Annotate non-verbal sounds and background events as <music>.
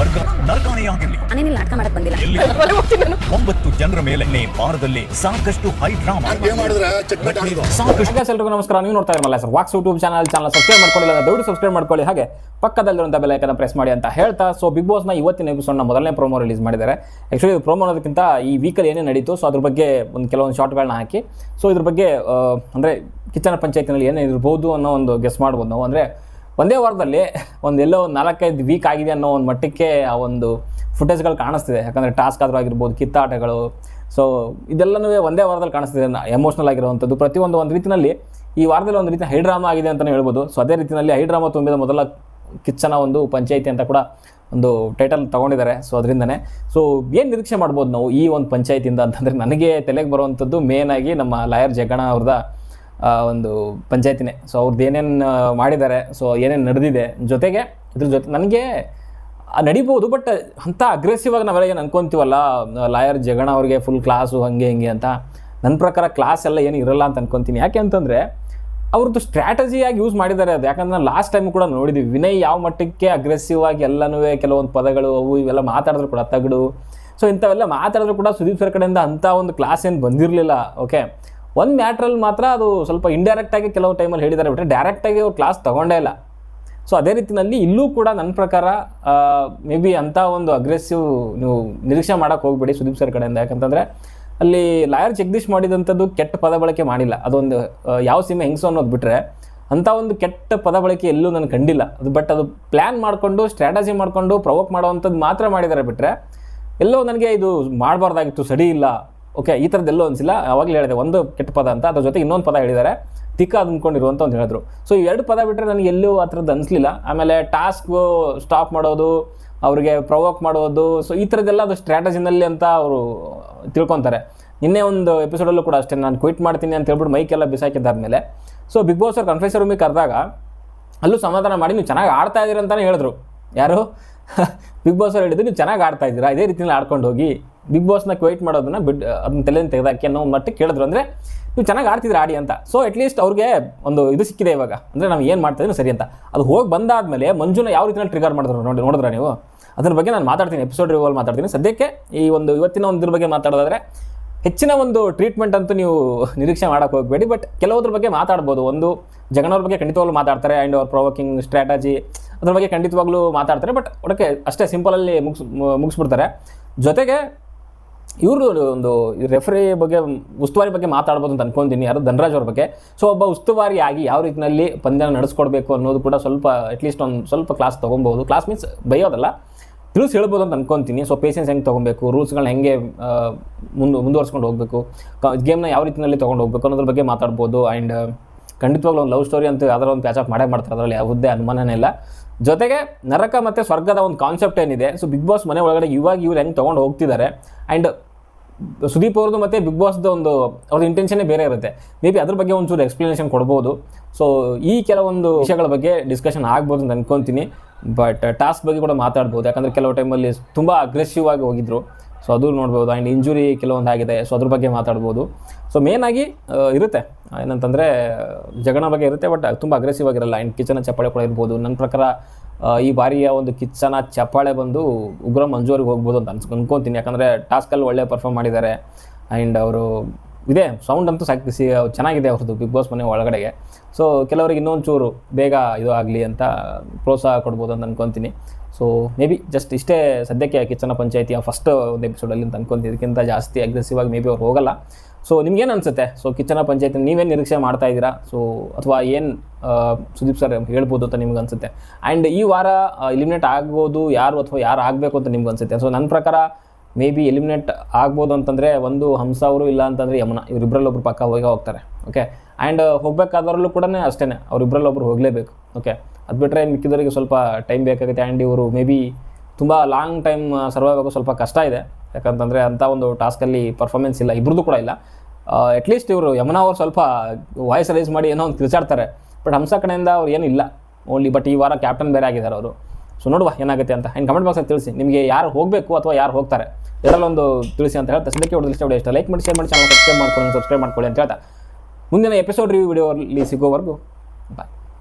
ಸ್ವರ್ಗ ನರಕಾನೇ ಆಗಿರ್ಲಿ ನಾನೇನಿಲ್ಲ ನಾಟಕ ಮಾಡಕ್ ಬಂದಿಲ್ಲ. ಎಲ್ಲಿ? <laughs> ಒಂಬತ್ತು ಜನರ ಮೇಲೆ ವಾರದಲ್ಲಿ ಸಾಕಷ್ಟು ಹೈ ಡ್ರಾಮಾ ಸಾಕಷ್ಟು ಎಲ್ರಿಗೂ ನಮಸ್ಕಾರ. ನೀವು ನೋಡ್ತಾ ಇರಲ್ಲ sir walks YouTube channel channel subscribe ಮಾಡ್ಕೊಳ್ಳಿಲ್ಲ ದಯವಿಟ್ಟು ಸಬ್ಸ್ಕ್ರೈಬ್ ಮಾಡ್ಕೊಳ್ಳಿ. ಹಾಗೆ ಪಕ್ಕದಲ್ಲಿರುವಂಥ ಬೆಲ್ ಐಕನ್ ಪ್ರೆಸ್ ಮಾಡಿ ಅಂತ ಹೇಳ್ತಾ. ಸೊ ಬಿಗ್ ಬಾಸ್ನ ಇವತ್ತಿನ ಎಪಿಸೋಡ್ನ ಮೊದಲನೇ ಪ್ರೋಮೋ ರಿಲೀಸ್ ಮಾಡಿದ್ದಾರೆ. ಆ್ಯಕ್ಚುಲಿ ಇದು ಪ್ರೋಮೋ ಅನ್ನೋದಕ್ಕಿಂತ ಈ ವೀಕಲ್ಲಿ ಏನೇ ನಡೀತು ಸೊ ಅದ್ರ ಬಗ್ಗೆ ಒಂದು ಕೆಲವೊಂದು ಶಾರ್ಟ್ಗಳನ್ನ ಹಾಕಿ. ಸೊ ಇದ್ರ ಬಗ್ಗೆ ಅಂದರೆ ಕಿಚನ ಪಂಚಾಯತಿನಲ್ಲಿ ಏನೇ ಇರ್ಬೋದು ಅನ್ನೋ ಒಂದು ಗೆಸ್ ಮಾಡ್ಬೋದು ನಾವು. ಅಂದರೆ ಒಂದೇ ವಾರದಲ್ಲಿ ಒಂದು ಎಲ್ಲೋ ಒಂದು ನಾಲ್ಕೈದು ವೀಕ್ ಆಗಿದೆ ಅನ್ನೋ ಒಂದು ಮಟ್ಟಕ್ಕೆ ಆ ಒಂದು ಫುಟೇಜ್ಗಳು ಕಾಣಿಸ್ತಿದೆ. ಯಾಕಂದರೆ ಟಾಸ್ಕ್ ಆದರೂ ಆಗಿರ್ಬೋದು ಕಿತ್ತಾಟಗಳು. ಸೊ ಇದೆಲ್ಲನೂ ಒಂದೇ ವಾರದಲ್ಲಿ ಕಾಣಿಸ್ತಿದೆ. ಎಮೋಷ್ನಲ್ ಆಗಿರುವಂಥದ್ದು. ಪ್ರತಿಯೊಂದು ಒಂದು ರೀತಿಯಲ್ಲಿ ಈ ವಾರದಲ್ಲಿ ಒಂದು ರೀತಿ ಹೈಡ್ರಾಮಾ ಆಗಿದೆ ಅಂತಲೇ ಹೇಳ್ಬೋದು. ಸೊ ಅದೇ ರೀತಿಯಲ್ಲಿ ಹೈಡ್ರಾಮಾ ತುಂಬಿದ ಮೊದಲ ಕಿಚ್ಚನ ಒಂದು ಪಂಚಾಯಿತಿ ಅಂತ ಕೂಡ ಒಂದು ಟೈಟಲ್ ತೊಗೊಂಡಿದ್ದಾರೆ. ಸೊ ಅದರಿಂದನೇ. ಸೊ ಏನು ನಿರೀಕ್ಷೆ ಮಾಡ್ಬೋದು ನಾವು ಈ ಒಂದು ಪಂಚಾಯಿತಿಯಿಂದ ಅಂತಂದರೆ ನನಗೆ ತಲೆಗೆ ಬರುವಂಥದ್ದು ಮೇನಾಗಿ ನಮ್ಮ ಲಾಯರ್ ಜಗಣ ಅವ್ರದ ಆ, ಒಂದು ಪಂಚಾಯತಿನೇ. ಸೊ ಅವ್ರದ್ದು ಏನೇನು ಮಾಡಿದ್ದಾರೆ ಸೊ ಏನೇನು ನಡೆದಿದೆ, ಜೊತೆಗೆ ಇದ್ರ ಜೊತೆ ನನಗೆ ನಡಿಬೋದು ಬಟ್ ಅಂಥ ಅಗ್ರೆಸಿವ್ ಆಗಿ ನಾವೆಲ್ಲ ಏನು ಅನ್ಕೊತೀವಲ್ಲ, ಲಾಯರ್ ಜಗಣ ಅವ್ರಿಗೆ ಫುಲ್ ಕ್ಲಾಸು ಹಂಗೆ ಹಿಂಗೆ ಅಂತ ನನ್ನ ಪ್ರಕಾರ ಕ್ಲಾಸ್ ಎಲ್ಲ ಏನು ಇರಲ್ಲ ಅಂತ ಅನ್ಕೊಂತೀನಿ. ಯಾಕೆ ಅಂತಂದರೆ ಅವ್ರದ್ದು ಸ್ಟ್ರಾಟಜಿಯಾಗಿ ಯೂಸ್ ಮಾಡಿದ್ದಾರೆ ಅದು. ಯಾಕಂದ್ರೆ ನಾನು ಲಾಸ್ಟ್ ಟೈಮ್ ಕೂಡ ನೋಡಿದ್ವಿ, ವಿನಯ್ ಯಾವ ಮಟ್ಟಕ್ಕೆ ಅಗ್ರೆಸಿವ್ ಆಗಿ ಎಲ್ಲನೂ ಕೆಲವೊಂದು ಪದಗಳು ಅವು ಇವೆಲ್ಲ ಮಾತಾಡಿದ್ರು ಕೂಡ ತಗಡು. ಸೊ ಇಂಥವೆಲ್ಲ ಮಾತಾಡಿದ್ರು ಕೂಡ ಸುದೀಪ್ ಸರ್ ಕಡೆಯಿಂದ ಅಂಥ ಒಂದು ಕ್ಲಾಸ್ ಏನು ಬಂದಿರಲಿಲ್ಲ ಓಕೆ ಒಂದು ಮ್ಯಾಟ್ರಲ್ಲಿ ಮಾತ್ರ ಅದು ಸ್ವಲ್ಪ ಇಂಡೈರೆಕ್ಟಾಗಿ ಕೆಲವು ಟೈಮಲ್ಲಿ ಹೇಳಿದ್ದಾರೆ ಬಿಟ್ಟರೆ ಡೈರೆಕ್ಟಾಗಿ ಅವ್ರು ಕ್ಲಾಸ್ ತೊಗೊಂಡೇ ಇಲ್ಲ. ಸೊ ಅದೇ ರೀತಿಯಲ್ಲಿ ಇಲ್ಲೂ ಕೂಡ ನನ್ನ ಪ್ರಕಾರ ಮೇ ಬಿ ಅಂಥ ಒಂದು ಅಗ್ರೆಸಿವ್ ನೀವು ನಿರೀಕ್ಷೆ ಮಾಡೋಕ್ಕೆ ಹೋಗ್ಬೇಡಿ ಸುದೀಪ್ ಸರ್ ಕಡೆಯಿಂದ. ಯಾಕಂತಂದರೆ ಅಲ್ಲಿ ಲಾಯರ್ ಜಗದೀಶ್ ಮಾಡಿದಂಥದ್ದು ಕೆಟ್ಟ ಪದ ಬಳಕೆ ಮಾಡಿಲ್ಲ. ಅದೊಂದು ಯಾವ ಸೀಮೆ ಹೆಂಗಸು ಅನ್ನೋದು ಬಿಟ್ಟರೆ ಅಂಥ ಒಂದು ಕೆಟ್ಟ ಪದ ಬಳಕೆ ಎಲ್ಲೂ ನಾನು ಕಂಡಿಲ್ಲ. ಅದು ಬಟ್ ಅದು ಪ್ಲ್ಯಾನ್ ಮಾಡಿಕೊಂಡು ಸ್ಟ್ರಾಟಜಿ ಮಾಡಿಕೊಂಡು ಪ್ರವೋಕ್ ಮಾಡೋವಂಥದ್ದು ಮಾತ್ರ ಮಾಡಿದ್ದಾರೆ ಬಿಟ್ಟರೆ ಎಲ್ಲೋ ನನಗೆ ಇದು ಮಾಡಬಾರ್ದಾಗಿತ್ತು, ಸರಿ ಇಲ್ಲ. ಓಕೆ ಈ ಥರದ್ದು ಎಲ್ಲೋ ಅನಿಸಿಲ್ಲ. ಅವಾಗಲೇ ಹೇಳಿದೆ, ಒಂದು ಕೆಟ್ಟ ಪದ ಅಂತ, ಅದ್ರ ಜೊತೆ ಇನ್ನೊಂದು ಪದ ಹೇಳಿದ್ದಾರೆ. ತಿಕ್ಕ ಅಂದ್ಕೊಂಡಿರುವಂತ ಒಂದು ಹೇಳಿದ್ರು. ಸೊ ಎರಡು ಪದ ಬಿಟ್ಟರೆ ನನಗೆ ಎಲ್ಲೂ ಆ ಥರದ್ದು ಅನಿಸ್ಲಿಲ್ಲ. ಆಮೇಲೆ ಟಾಸ್ಕ್ ಸ್ಟಾಪ್ ಮಾಡೋದು, ಅವ್ರಿಗೆ ಪ್ರವೋಕ್ ಮಾಡೋದು ಸೊ ಈ ಥರದ್ದೆಲ್ಲ ಅದು ಸ್ಟ್ರಾಟಜಿನಲ್ಲಿ ಅಂತ ಅವರು ತಿಳ್ಕೊತಾರೆ. ನಿನ್ನೆ ಒಂದು ಎಪಿಸೋಡಲ್ಲೂ ಕೂಡ ಅಷ್ಟೇ, ನಾನು ಕ್ವಿಟ್ ಮಾಡ್ತೀನಿ ಅಂತ ಹೇಳ್ಬಿಟ್ಟು ಮೈಕೆಲ್ಲ ಬಿಸಾಕಿದ್ದಾದ್ಮೇಲೆ. ಸೊ ಬಿಗ್ ಬಾಸ್ ಅವ್ರು ಕನ್ಫೆಸರ್ ರೂಮಿಗೆ ಕರೆದಾಗ, ಅಲ್ಲೂ ಸಮಾಧಾನ ಮಾಡಿ, ನೀವು ಚೆನ್ನಾಗಿ ಆಡ್ತಾ ಇದ್ದೀರಿ ಅಂತಲೇ ಹೇಳಿದ್ರು. ಯಾರು? <laughs> ಬಿಗ್ ಬಾಸ್ ಅವ್ರು ಹೇಳಿದ್ರು ನೀವು ಚೆನ್ನಾಗಿ ಆಡ್ತಾ ಇದ್ದೀರಾ? ಇದೇ ರೀತಿಯಲ್ಲಿ ಆಡ್ಕೊಂಡು ಹೋಗಿ ಬಿಗ್ ಬಾಸ್ನ ಕ್ವೈಟ್ ಮಾಡೋದನ್ನ ಬಿಡ್ ಅದನ್ನ ತಲೆನ ತೆಗೆದಾಕಿ ಅನ್ನೋ ಒಂದು ಮಟ್ಟಕ್ಕೆ ಕೇಳಿದ್ರು ಅಂದರೆ ನೀವು ಚೆನ್ನಾಗಿ ಆಡ್ತಿದ್ರೆ ಆಡಿ ಅಂತ. ಸೊ ಅಟ್ಲೀಸ್ಟ್ ಅವ್ರಿಗೆ ಒಂದು ಇದು ಸಿಕ್ಕಿದೆ ಇವಾಗ. ಅಂದರೆ ನಾವು ಏನು ಮಾಡ್ತಾ ಸರಿ ಅಂತ. ಅದು ಹೋಗಿ ಬಂದಾದಮೇಲೆ ಮಂಜುನ ಯಾವ ರೀತಿಯಲ್ಲಿ ಟ್ರಿಗರ್ ಮಾಡಿದ್ರು ನೋಡಿ, ನೋಡಿದ್ರೆ ನೀವು? ಅದ್ರ ಬಗ್ಗೆ ನಾನು ಮಾತಾಡ್ತೀನಿ ಎಪಿಸೋಡ್ ರಿವಲ್ ಮಾತಾಡ್ತೀನಿ. ಸದ್ಯಕ್ಕೆ ಈ ಒಂದು ಇವತ್ತಿನ ಒಂದು ಇದ್ರ ಬಗ್ಗೆ ಮಾತಾಡೋದಾದ್ರೆ ಹೆಚ್ಚಿನ ಒಂದು ಟ್ರೀಟ್ಮೆಂಟ್ ಅಂತೂ ನೀವು ನಿರೀಕ್ಷೆ ಮಾಡೋಕೆ ಹೋಗಬೇಡಿ ಬಟ್ ಕೆಲವೊದ್ರ ಬಗ್ಗೆ ಮಾತಾಡ್ಬೋದು. ಒಂದು ಜಗನವ್ರ ಬಗ್ಗೆ ಖಂಡಿತವಾಗ್ಲೂ ಮಾತಾಡ್ತಾರೆ. ಆ್ಯಂಡ್ ಅವ್ರ ಪ್ರೊವೋಕಿಂಗ್ ಸ್ಟ್ರಾಟಜಿ ಅದ್ರ ಬಗ್ಗೆ ಖಂಡಿತವಾಗ್ಲೂ ಮಾತಾಡ್ತಾರೆ ಬಟ್ ಒಡಕ್ಕೆ ಅಷ್ಟೇ ಸಿಂಪಲಲ್ಲಿ ಮುಗಿಸ್, ಮುಗಿಸ್ಬಿಡ್ತಾರೆ. ಜೊತೆಗೆ ಇವರು ಒಂದು ರೆಫರಿ ಬಗ್ಗೆ, ಉಸ್ತುವಾರಿ ಬಗ್ಗೆ ಮಾತಾಡ್ಬೋದು ಅಂತ ಅನ್ಕೊಂತೀನಿ, ಯಾರು ಧನರಾಜ್ ಅವ್ರ ಬಗ್ಗೆ. ಸೊ ಒಬ್ಬ ಉಸ್ತುವಾರಿಯಾಗಿ ಯಾವ ರೀತಿಯಲ್ಲಿ ಪಂದ್ಯನ ನಡೆಸ್ಕೊಡ್ಬೇಕು ಅನ್ನೋದು ಕೂಡ ಸ್ವಲ್ಪ ಅಟ್ಲೀಸ್ಟ್ ಒಂದು ಸ್ವಲ್ಪ ಕ್ಲಾಸ್ ತೊಗೊಬೋದು. ಕ್ಲಾಸ್ ಮೀನ್ಸ್ ಬೈಯೋದಲ್ಲ, ತಿಳಿಸಿ ಹೇಳ್ಬೋದು ಅಂತ ಅನ್ಕೊಂತೀನಿ. ಸೊ ಪೇಷನ್ಸ್ ಹೆಂಗೆ ತೊಗೊಬೇಕು ರೂಲ್ಸ್ಗಳನ್ನ ಹೆಂಗೆ ಮುಂದು, ಮುಂದುವರ್ಸ್ಕೊಂಡು ಹೋಗಬೇಕು ಗೇಮ್ನ ಯಾವ ರೀತಿಯಲ್ಲಿ ತೊಗೊಂಡು ಹೋಗ್ಬೇಕು ಅನ್ನೋದ್ರ ಬಗ್ಗೆ ಮಾತಾಡ್ಬೋದು. ಆ್ಯಂಡ್ ಖಂಡಿತವಾಗ್ಲೂ ಒಂದು ಲವ್ ಸ್ಟೋರಿ ಅಂತ ಯಾವ್ದಾರ ಒಂದು ಪ್ಯಾಚಪ್ ಮಾಡೇ ಮಾಡ್ತಾರೆ, ಅದರಲ್ಲಿ ಯಾವುದೇ ಅನುಮಾನನೇ ಇಲ್ಲ. ಜೊತೆಗೆ ನರಕ ಮತ್ತು ಸ್ವರ್ಗದ ಒಂದು ಕಾನ್ಸೆಪ್ಟ್ ಏನಿದೆ. ಸೊ ಬಿಗ್ ಬಾಸ್ ಮನೆ ಒಳಗಡೆ ಇವಾಗ ಇವ್ರು ಹೆಂಗೆ ತೊಗೊಂಡು ಹೋಗ್ತಿದ್ದಾರೆ ಆ್ಯಂಡ್ ಸುದೀಪ್ ಅವ್ರದ್ದು ಮತ್ತು ಬಿಗ್ ಬಾಸ್ದು ಒಂದು ಅವ್ರದ್ದು ಇಂಟೆನ್ಷನ್ನೇ ಬೇರೆ ಇರುತ್ತೆ. ಮೇ ಬಿ ಅದ್ರ ಬಗ್ಗೆ ಒಂಚೂರು ಎಕ್ಸ್ಪ್ಲನೇಷನ್ ಕೊಡ್ಬೋದು. ಸೊ ಈ ಕೆಲವೊಂದು ವಿಷಯಗಳ ಬಗ್ಗೆ ಡಿಸ್ಕಷನ್ ಆಗ್ಬೋದು ಅಂತ ಅನ್ಕೊತೀನಿ. ಬಟ್ ಟಾಸ್ಕ್ ಬಗ್ಗೆ ಕೂಡ ಮಾತಾಡ್ಬೋದು. ಯಾಕಂದರೆ ಕೆಲವು ಟೈಮಲ್ಲಿ ತುಂಬ ಅಗ್ರೆಸಿವ್ ಆಗಿ ಹೋಗಿದ್ರು. ಸೊ ಅದು ನೋಡ್ಬೋದು. ಆ್ಯಂಡ್ ಇಂಜುರಿ ಕೆಲವೊಂದು ಆಗಿದೆ. ಸೊ ಅದ್ರ ಬಗ್ಗೆ ಮಾತಾಡ್ಬೋದು. ಸೊ ಮೇನಾಗಿ ಇರುತ್ತೆ. ಏನಂತಂದರೆ ಜಗಣ ಬಗ್ಗೆ ಇರುತ್ತೆ ಬಟ್ ತುಂಬ ಅಗ್ರೆಸಿವ್ ಆಗಿರಲ್ಲ. ಆ್ಯಂಡ್ ಕಿಚನ ಚಪ್ಪಾಳೆ ಕೂಡ ಇರ್ಬೋದು. ನನ್ನ ಪ್ರಕಾರ ಈ ಬಾರಿಯ ಒಂದು ಕಿಚನ ಚಪ್ಪಾಳೆ ಬಂದು ಉಗ್ರ ಮಂಜೂರಿಗೆ ಹೋಗ್ಬೋದು ಅಂತ ಅನ್ಸ್, ಅನ್ಕೊತೀನಿ. ಯಾಕಂದರೆ ಟಾಸ್ಕಲ್ಲಿ ಒಳ್ಳೆ ಪರ್ಫಾರ್ಮ್ ಮಾಡಿದ್ದಾರೆ. ಆ್ಯಂಡ್ ಅವರು ಇದೆ. ಸೌಂಡ್ ಅಂತೂ ಸಾಕು ಚೆನ್ನಾಗಿದೆ ಅವ್ರದ್ದು ಬಿಗ್ ಬಾಸ್ ಮನೆ ಒಳಗಡೆಗೆ. ಸೊ ಕೆಲವರಿಗೆ ಇನ್ನೊಂದು ಚೂರು ಬೇಗ ಇದು ಆಗಲಿ ಅಂತ ಪ್ರೋತ್ಸಾಹ ಕೊಡ್ಬೋದು ಅಂತ ಅನ್ಕೊತೀನಿ. ಸೊ ಮೇ ಬಿ ಜಸ್ಟ್ ಇಷ್ಟೇ ಸದ್ಯಕ್ಕೆ ಕಿಚ್ಚನ ಪಂಚಾಯತಿಯ ಫಸ್ಟ್ ಒಂದು ಎಪಿಸೋಡಲ್ಲಿ ಅಂತ ಅನ್ಕೊಂತೀನಿ. ಇದಕ್ಕಿಂತ ಜಾಸ್ತಿ ಅಗ್ರೆಸಿವ್ ಆಗಿ ಮೇ ಬಿ ಅವ್ರು ಹೋಗಲ್ಲ. ಸೊ ನಿಮ್ಗೇನು ಅನಿಸುತ್ತೆ? ಸೊ ಕಿಚ್ಚನ ಪಂಚಾಯತಿ ನೀವೇನು ನಿರೀಕ್ಷೆ ಮಾಡ್ತಾ ಇದ್ದೀರಾ? ಸೊ ಅಥವಾ ಏನು ಸುದೀಪ್ ಸರ್ ಹೇಳ್ಬೋದು ಅಂತ ನಿಮ್ಗೆ ಅನಿಸುತ್ತೆ? ಆ್ಯಂಡ್ ಈ ವಾರ ಎಲಿಮಿನೇಟ್ ಆಗ್ಬೋದು ಯಾರು ಅಥವಾ ಯಾರು ಆಗಬೇಕು ಅಂತ ನಿಮ್ಗೆ ಅನಿಸುತ್ತೆ? ಸೊ ನನ್ನ ಪ್ರಕಾರ ಮೇ ಬಿ ಎಲಿಮಿನೇಟ್ ಆಗ್ಬೋದು ಅಂತಂದರೆ ಒಂದು ಹಂಸ ಅವರು ಇಲ್ಲ ಅಂತಂದರೆ ಯಮುನಾ. ಇವರಿಬ್ಬರಲ್ಲೊಬ್ರು ಪಕ್ಕ ಹೋಗಿ ಹೋಗ್ತಾರೆ. ಓಕೆ ಆ್ಯಂಡ್ ಹೋಗಬೇಕಾದವರಲ್ಲೂ ಕೂಡ ಅಷ್ಟೇ ಅವರಿಬ್ಬರಲ್ಲೊಬ್ರು ಹೋಗಲೇಬೇಕು. ಓಕೆ ಅದು ಬಿಟ್ಟರೆ ಮಿಕ್ಕಿದವರಿಗೆ ಸ್ವಲ್ಪ ಟೈಮ್ ಬೇಕಾಗುತ್ತೆ. ಆ್ಯಂಡ್ ಇವರು ಮೇ ಬಿ ತುಂಬ ಲಾಂಗ್ ಟೈಮ್ ಸರ್ವೈವ್ ಆಗೋ ಸ್ವಲ್ಪ ಕಷ್ಟ ಇದೆ. ಯಾಕಂತಂದರೆ ಅಂಥ ಒಂದು ಟಾಸ್ಕಲ್ಲಿ ಪರ್ಫಾರ್ಮೆನ್ಸ್ ಇಲ್ಲ. ಇಬ್ರದ್ದು ಕೂಡ ಇಲ್ಲ. ಅಟ್ಲೀಸ್ಟ್ ಇವರು ಯಮುನಾ ಅವರು ಸ್ವಲ್ಪ ವಾಯ್ಸ್ ರೈಸ್ ಮಾಡಿ ಏನೋ ಒಂದು ಕಿರ್ಚಾಡ್ತಾರೆ. ಬಟ್ ಹಂಸ ಕಡೆಯಿಂದ ಅವ್ರು ಏನೂ ಇಲ್ಲ ಓನ್ಲಿ ಬಟ್ ಈ ವಾರ ಕ್ಯಾಪ್ಟನ್ ಬೇರೆ ಆಗಿದ್ದಾರೆ ಅವರು. ಸೊ ನೋಡುವ ಏನಾಗುತ್ತೆ ಅಂತ. ಇನ್ನು ಕಮೆಂಟ್ ಬಾಕ್ಸಲ್ಲಿ ತಿಳಿಸಿ. ನಿಮಗೆ ಯಾರು ಹೋಗಬೇಕು ಅಥವಾ ಯಾರು ಹೋಗ್ತಾರೆ? ಇದರಲ್ಲೊಂದು ತಿಳಿಸಿ ಅಂತ ಹೇಳ್ತಾ ಸದ್ಯಕ್ಕೆ ಹೊಡೆದ ಇಷ್ಟ ಇಷ್ಟ. ಲೈಕ್ ಮಾಡಿ ಶೇರ್ ಮಾಡಿ ಚಾನಲ್ ಸಬ್ಸ್ಕ್ರೈಬ್ ಮಾಡ್ಕೊಳ್ಳಿ ಸಬ್ಸ್ಕ್ರೈಬ್ ಮಾಡ್ಕೊಳ್ಳಿ ಅಂತ ಹೇಳ್ತಾ. ಮುಂದಿನ ಎಪಿಸೋಡ್ ರಿವ್ಯೂ ವಿಡಿಯೋಲ್ಲಿ ಸಿಗೋವರೆಗೂ